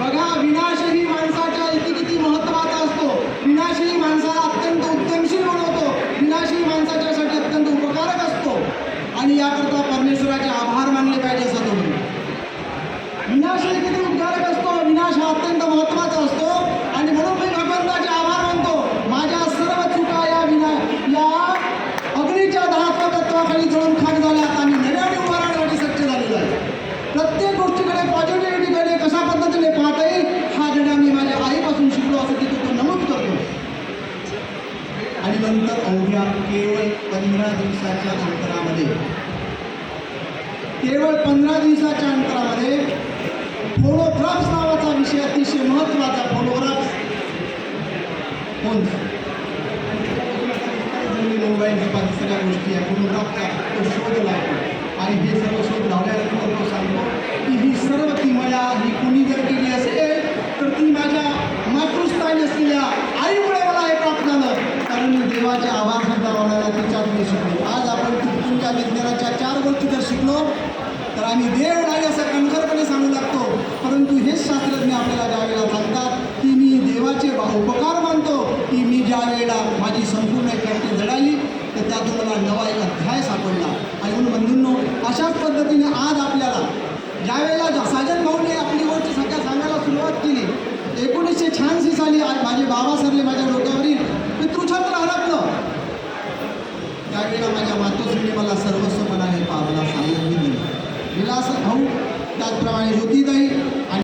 बघा विनाशही माणसाच्या इथे किती महत्त्वाचा असतो. विनाशही माणसाला अत्यंत उत्तमशील बनवतो. विनाशही माणसाच्यासाठी अत्यंत उपकारक असतो. आणि याकरता परमेश्वराचे आभार मानले पाहिजे असं तुम्ही. विनाशही किती उपकारक असतो. विनाश हा अत्यंत महत्त्वाचा असतो. आणि म्हणून मी भगवंताचे आभार मानतो. माझ्या सर्व चुका या विना या अग्नीच्या दहात्वा तत्वाखाली जळून खा आणि नंतर अवघ्या केवळ पंधरा दिवसाच्या अंतरामध्ये केवळ पंधरा दिवसाच्या अंतरामध्ये फोनोग्राफ्स नावाचा विषय अतिशय महत्त्वाचा फोनोग्राफ्स कोणता मोबाईल सगळ्या गोष्टी आहे फोनोग्राफचा तो शोध लागतो. आणि हे सर्व शोध लावल्यानंतर तो सांगतो की ही सर्व ती मला ही कुणी जर केली असेल तर ती माझ्या मातृस्थानी असलेल्या आईमुळे मला हे प्राप्त झालं कारण मी देवाचे आभार सुद्धा तिच्यात मी शिकलो. आज आपण तुमच्या विज्ञानाच्या चार गोष्टी जर शिकलो तर आम्ही देव नाही असं कणखरपणे सांगू लागतो. परंतु हेच शास्त्रज्ञ आपल्याला ज्या वेळेला सांगतात की मी देवाचे उपकार मानतो की मी ज्या वेळेला माझी संपूर्ण एक जडाली तर त्यातून मला नवा एक अध्याय सापडला. आणि म्हणून बंधूंनो अशाच पद्धतीने आज आपल्याला ज्या वेळेला साजन भाऊने आपली गोष्ट सगळ्या सांगायला सुरुवात केली एकोणीसशे शहाऐंशी साली आज माझे बाबा सरले माझ्या त्याचप्रमाणे ज्योतिताई आणि